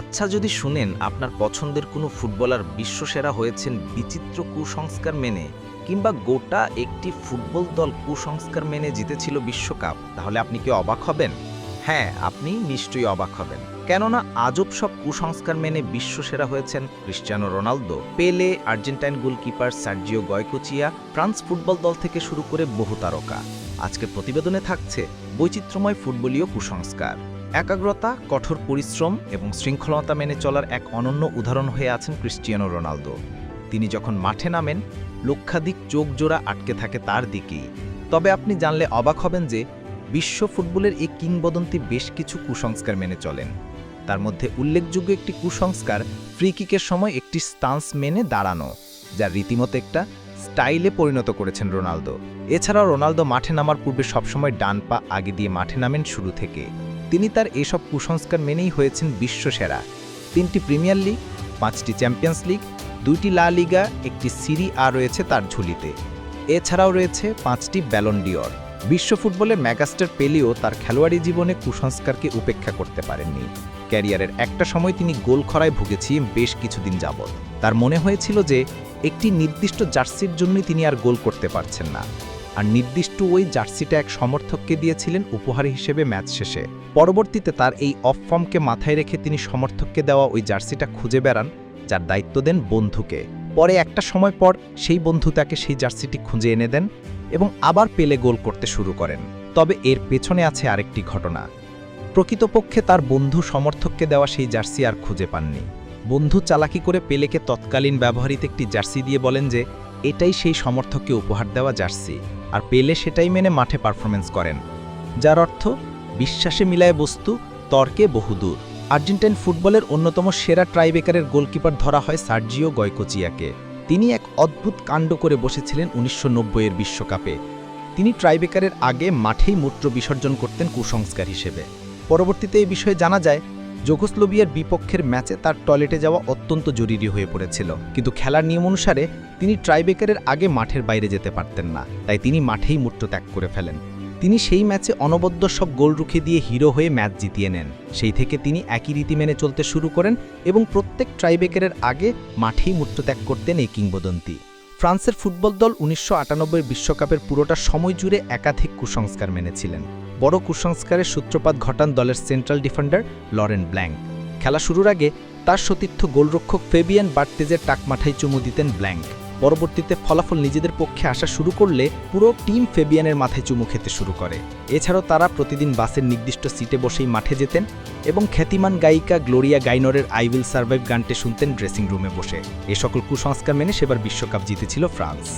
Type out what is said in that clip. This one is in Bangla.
আচ্ছা যদি শুনেন আপনার পছন্দের কোনো ফুটবলার বিশ্বসেরা হয়েছেন বিচিত্র কুসংস্কার মেনে কিংবা গোটা একটি ফুটবল দল কুসংস্কার মেনে জিতেছিল বিশ্বকাপ, তাহলে আপনি কি অবাক হবেন? হ্যাঁ আপনি নিশ্চয়ই অবাক হবেন। কেননা আজব সব কুসংস্কার মেনে বিশ্বসেরা হয়েছেন Cristiano Ronaldo, Pele, Argentine goalkeeper Sergio Goycochea, France football দল থেকে শুরু করে বহু তারকা। আজকের প্রতিবেদনে থাকছে বৈচিত্র্যময় ফুটবলীয় কুসংস্কার। একাগ্রতা, কঠোর পরিশ্রম এবং শৃঙ্খলতা মেনে চলার এক অনন্য উদাহরণ হয়ে আছেন ক্রিস্টিয়ানো রোনালদো। তিনি যখন মাঠে নামেন, লক্ষাধিক চোখ জোড়া আটকে থাকে তার দিকেই। তবে আপনি জানলে অবাক হবেন যে বিশ্ব ফুটবলের এই কিংবদন্তি বেশ কিছু কুসংস্কার মেনে চলেন। তার মধ্যে উল্লেখযোগ্য একটি কুসংস্কার ফ্রিকিকের সময় একটি স্টান্স মেনে দাঁড়ানো, যা রীতিমতো একটা স্টাইলে পরিণত করেছেন রোনালদো। এছাড়াও রোনালদো মাঠে নামার পূর্বে সবসময় ডান পা আগে দিয়ে মাঠে নামেন শুরু থেকে। তিনি তার এসব কুসংস্কার মেনেই হয়েছেন বিশ্বসেরা। তিনটি প্রিমিয়ার লিগ, পাঁচটি চ্যাম্পিয়ন্স লিগ, দুইটি লা লিগা, একটি সিরি আ রয়েছে তার ঝুলিতে। এছাড়াও রয়েছে পাঁচটি ব্যালন ডিওর বিশ্ব ফুটবলের ম্যাগাস্টার পেলেও তার খেলোয়াড়ি জীবনে কুসংস্কারকে উপেক্ষা করতে পারেননি। ক্যারিয়ারের একটা সময় তিনি গোল খরায় ভুগেছি বেশ কিছুদিন যাবৎ। তার মনে হয়েছিল যে একটি নির্দিষ্ট জার্সির জন্যই তিনি আর গোল করতে পারছেন না। আর নির্দিষ্ট ওই জার্সিটা এক সমর্থককে দিয়েছিলেন উপহার হিসেবে ম্যাচ শেষে। পরবর্তীতে তার এই অফ ফর্মকে মাথায় রেখে তিনি সমর্থককে দেওয়া ওই জার্সিটা খুঁজে বেড়ান, যার দায়িত্ব দেন বন্ধুকে। পরে একটা সময় পর সেই বন্ধু তাকে সেই জার্সিটি খুঁজে এনে দেন এবং আবার পেলে গোল করতে শুরু করেন। তবে এর পেছনে আছে আরেকটি ঘটনা। প্রকৃতপক্ষে তার বন্ধু সমর্থককে দেওয়া সেই জার্সি আর খুঁজে পাননি। বন্ধু চালাকি করে পেলেকে তৎকালীন ব্যবহৃত একটি জার্সি দিয়ে বলেন যে, এটাই সেই সমর্থককে উপহার দেওয়া জার্সি। আর পেলে সেটাই মেনে মাঠে পারফরমেন্স করেন, যার অর্থ বিশ্বাসে মিলায় বস্তু, তর্কে বহুদূর। আর্জেন্টাইন ফুটবলের অন্যতম সেরা ট্রাইবেকারের গোলকিপার ধরা হয় সার্জিও গয়কোচিয়াকে। তিনি এক অদ্ভুত কাণ্ড করে বসেছিলেন উনিশশো নব্বই এর বিশ্বকাপে। তিনি ট্রাইবেকারের আগে মাঠেই মূত্র বিসর্জন করতেন কুসংস্কার হিসেবে। পরবর্তীতে এই বিষয়ে জানা যায় জোগোস্লোভিয়ার বিপক্ষের ম্যাচে তার টয়লেটে যাওয়া অত্যন্ত জরুরি হয়ে পড়েছিল। কিন্তু খেলার নিয়ম অনুসারে তিনি ট্রাইবেকারের আগে মাঠের বাইরে যেতে পারতেন না। তাই তিনি মাঠেই মূত্র ত্যাগ করে ফেলেন। তিনি সেই ম্যাচে অনবদ্য সব গোল রুখে দিয়ে হিরো হয়ে ম্যাচ জিতিয়ে নেন। সেই থেকে তিনি একই রীতি মেনে চলতে শুরু করেন এবং প্রত্যেক ট্রাইবেকারের আগে মাঠেই মূত্রত্যাগ করতেন এই কিংবদন্তি। ফ্রান্সের ফুটবল দল উনিশশো বিশ্বকাপের পুরোটা সময় জুড়ে একাধিক কুসংস্কার মেনেছিলেন। বড় কুসংস্কারের সূত্রপাত ঘটান দলের সেন্ট্রাল ডিফেন্ডার লরেন ব্ল্যাঙ্ক। খেলা শুরুর আগে তার সতীর্থ গোলরক্ষক ফেবিয়ান বার্তেজের টাকমাঠায় চুমু দিতেন ব্ল্যাঙ্ক। পরবর্তীতে ফলাফল নিজেদের পক্ষে আসা শুরু করলে পুরো টিম ফেবিয়ানের মাথায় চুমু খেতে শুরু করে। এছাড়াও তারা প্রতিদিন বাসের নির্দিষ্ট সিটে বসেই মাঠে যেতেন এবং খ্যাতিমান গায়িকা গ্লোরিয়া গাইনরের আই উইল সার্ভাইভ গানটি শুনতেন ড্রেসিং রুমে বসে। এ সকল কুসংস্কার মেনে সেবার বিশ্বকাপ জিতেছিল ফ্রান্স।